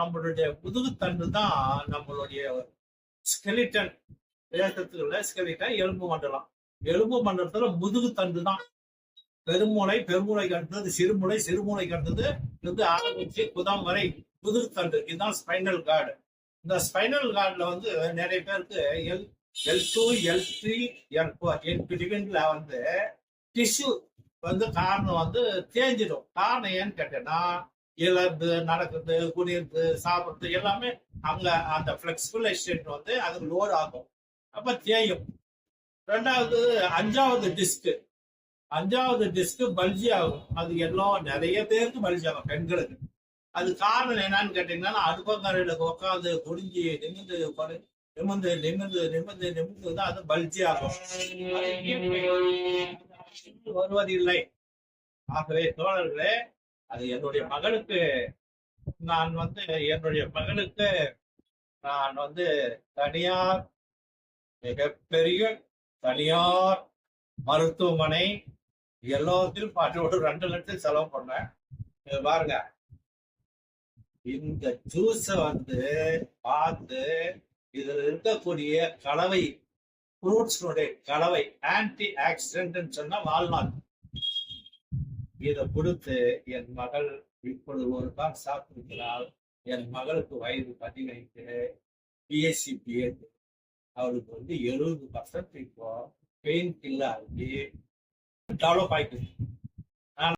நம்மளுடைய முதுகுத்தண்டு தான் நம்மளுடைய ஸ்கெலிட்டன் தேசத்துல ஸ்கெலிட்டன் எலும்பு மண்டலம். எலும்பு மண்டலத்துல முதுகுத்தண்டு தான். பெருமூளை பெருமூளைக்கு அடுத்தது சிறுமுனை சிறுமூளைக்கு அடுத்தது இருந்து ஆரம்பிச்சு குதம் வரை முதுகுத்தண்டு. இதுதான் ஸ்பைனல் கார்டு இந்த ஸ்பைனல் கார்டில் வந்து நிறைய பேருக்கு L L two L three L four பிடிவின்ல வந்து டிஷ்யூ வந்து காரணம் வந்து தேஞ்சிடும். காரணம் ஏன்னு கேட்டேன்னா இழந்து நடக்குது குடியிருந்து சாப்பிடுறது எல்லாமே அங்க அந்த பிளெக்சிபிளைசேஷன் வந்து அதுக்கு லோட் ஆகும். அப்ப தேயும். ரெண்டாவது அஞ்சாவது டிஸ்க் அஞ்சாவது டிஸ்க் பல்ஜி ஆகும். அது எல்லாம் நிறைய பேருக்கு பல்ஜி ஆகும் பெண்களுக்கு. அது காரணம் என்னன்னு கேட்டீங்கன்னா அடுப்பங்கரையில உட்காந்து குடிஞ்சி நிமிந்து உட்காந்து நிமிந்து நிமிந்து நிமிந்து நிமிந்து தான் அது பல்ஜி ஆகும். வருவதில்லை ஆகவே தோழர்களே அது என்னுடைய மகளுக்கு நான் வந்து என்னுடைய மகளுக்கு நான் வந்து தனியார் மிகப்பெரிய தனியார் மருத்துவமனை எல்லாத்திலும் பாட்டு ஒரு ரெண்டு லட்சம் செலவு பண்ணேன். பாருங்க. இந்த ஜூஸ வந்து பார்த்து இதுல இருக்கக்கூடிய கலவை ஃப்ரூட்ஸ்னுடைய கலவை ஆன்டி ஆக்சிடென்ட் சொன்னா வால்நாட் இதை கொடுத்து என் மகள் இப்பொழுது ஒரு கால் சாப்பிட்டிருக்கிறாள். என் மகளுக்கு வயது பதினைந்து பிஎஸ்சி பிஎட் அவளுக்கு வந்து எழுபது பர்சன்ட் இப்போ பெயின் கில்லாகி டெவலப் ஆயிட்டு